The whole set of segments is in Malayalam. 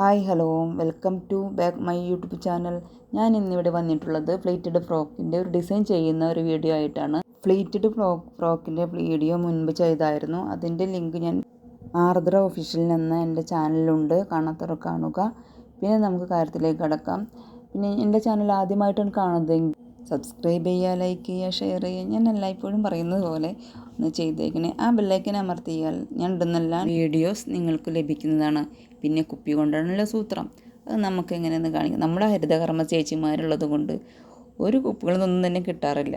Hi hello. Welcome to back my YouTube channel. ഞാൻ ഇന്നിവിടെ വന്നിട്ടുള്ളത് പ്ലേറ്റഡ് ഫ്രോക്കിന്റെ ഒരു ഡിസൈൻ ചെയ്യുന്ന ഒരു വീഡിയോ ആയിട്ടാണ്. പ്ലേറ്റഡ് ഫ്രോക്ക് ഫ്രോക്കിന്റെ വീഡിയോ മുൻപ് ചെയ്തായിരുന്നു. അതിന്റെ ലിങ്ക് ഞാൻ ആർദ്ര ഒഫീഷ്യൽ എന്ന എന്റെ ചാനലിലുണ്ട്. കാണാത്തവർ കാണുക. പിന്നെ നമുക്ക് കാര്യത്തിലേക്ക് കടക്കാം. പിന്നെ എന്റെ ചാനൽ ആദ്യമായിട്ടാണ് കാണുന്നതെങ്കിൽ സബ്സ്ക്രൈബ് ചെയ്യുക ലൈക്ക് ചെയ്യുക ഷെയർ ചെയ്യുക. ഞാൻ എല്ലായ്പ്പോഴും പറയുന്നത് പോലെ ഒന്ന് ചെയ്തേക്കണേ. ആ ബെല്ലൈക്കൻ അമർത്തിയാൽ ഞാൻ ഇടുന്നെല്ലാം വീഡിയോസ് നിങ്ങൾക്ക് ലഭിക്കുന്നതാണ്. പിന്നെ കുപ്പി കൊണ്ടാണല്ലോ സൂത്രം. അത് നമുക്ക് എങ്ങനെയെന്ന് കാണിക്കാം. നമ്മുടെ ഹരിതകർമ്മ ചേച്ചിമാരുള്ളത് കൊണ്ട് ഒരു കുപ്പികളൊന്നും തന്നെ കിട്ടാറില്ല.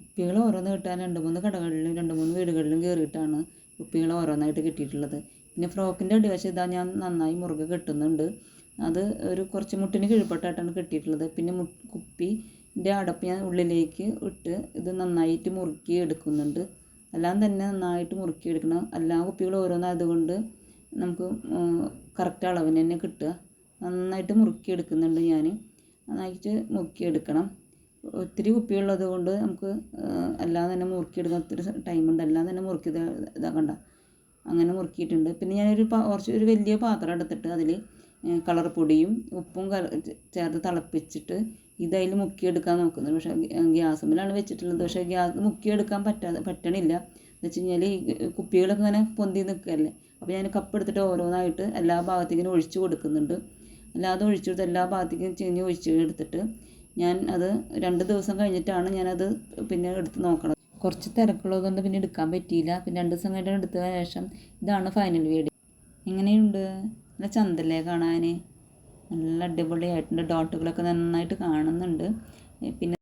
കുപ്പികൾ ഓരോന്ന് കിട്ടാൻ രണ്ട് മൂന്ന് കടകളിലും രണ്ട് മൂന്ന് വീടുകളിലും കയറിയിട്ടാണ് കുപ്പികൾ ഓരോന്നായിട്ട് കിട്ടിയിട്ടുള്ളത്. പിന്നെ ഫ്രോക്കിന്റെ അടിവശം ഇതാ ഞാൻ നന്നായി മുറുകെ കെട്ടുന്നുണ്ട്. അത് ഒരു കുറച്ച് മുട്ടിന് കീഴ്പ്പെട്ടായിട്ടാണ് കെട്ടിയിട്ടുള്ളത്. പിന്നെ മു കുപ്പിന്റെ അടപ്പ് ഞാൻ ഉള്ളിലേക്ക് ഇട്ട് ഇത് നന്നായിട്ട് മുറുക്കി എടുക്കുന്നുണ്ട് എല്ലാം തന്നെ നന്നായിട്ട് മുറുക്കി എടുക്കണം എല്ലാ കുപ്പികളും ഓരോന്നായതുകൊണ്ട് നമുക്ക് കറക്റ്റ് അളവിന് തന്നെ കിട്ടുക. നന്നായിട്ട് മുറുക്കി എടുക്കുന്നുണ്ട് ഞാൻ. നന്നായിട്ട് മുറുക്കി എടുക്കണം ഒത്തിരി കുപ്പിയുള്ളത് കൊണ്ട് നമുക്ക് എല്ലാം തന്നെ മുറുക്കിയെടുക്കാൻ ഒത്തിരി ടൈമുണ്ട് എല്ലാം തന്നെ മുറുക്കി ഇതാക്കണ്ട. അങ്ങനെ മുറുക്കിയിട്ടുണ്ട്. പിന്നെ ഞാനൊരു കുറച്ച് ഒരു വലിയ പാത്രം എടുത്തിട്ട് അതിൽ കളർ പൊടിയും ഉപ്പും ചേർത്ത് തിളപ്പിച്ചിട്ട് ഇതതിൽ മുക്കിയെടുക്കാൻ നോക്കുന്നത് പക്ഷേ ഗ്യാസുമ്മിലാണ് വെച്ചിട്ടുള്ളത്. പക്ഷേ ഗ്യാസ് മുക്കിയെടുക്കാൻ പറ്റാതെ പറ്റണില്ല. എന്ന് വെച്ച് കഴിഞ്ഞാൽ ഈ കുപ്പികളൊക്കെ ഇങ്ങനെ പൊന്തി നിൽക്കുകയല്ലേ അപ്പോൾ ഞാൻ കപ്പ് എടുത്തിട്ട് ഓരോന്നായിട്ട് എല്ലാ ഭാഗത്തേക്കും ഒഴിച്ച് കൊടുക്കുന്നുണ്ട്. അല്ലാതെ ഒഴിച്ചു കൊടുത്ത് എല്ലാ ഭാഗത്തേക്കും ചെഞ്ഞ് ഒഴിച്ച് എടുത്തിട്ട് ഞാൻ അത് രണ്ട് ദിവസം കഴിഞ്ഞിട്ടാണ് ഞാനത് പിന്നെ എടുത്ത് നോക്കണത്. കുറച്ച് തിരക്കുള്ളതുകൊണ്ട് പിന്നെ എടുക്കാൻ പറ്റിയില്ല. പിന്നെ രണ്ട് ദിവസം കഴിഞ്ഞിട്ട് എടുത്തതിന് ശേഷം ഇതാണ് ഫൈനൽ വീഡിയോ എങ്ങനെയുണ്ട്? നല്ല ചന്തല്ലേ കാണാൻ നല്ല അടിപൊളിയായിട്ടുണ്ട്. ഡോട്ടുകളൊക്കെ നന്നായിട്ട് കാണുന്നുണ്ട്. പിന്നെ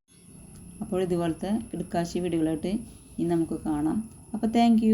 അപ്പോൾ ഇതുപോലത്തെ ഇടുക്കാശി വീഡിയോകളായിട്ട് ഇനി നമുക്ക് കാണാം. അപ്പോൾ താങ്ക്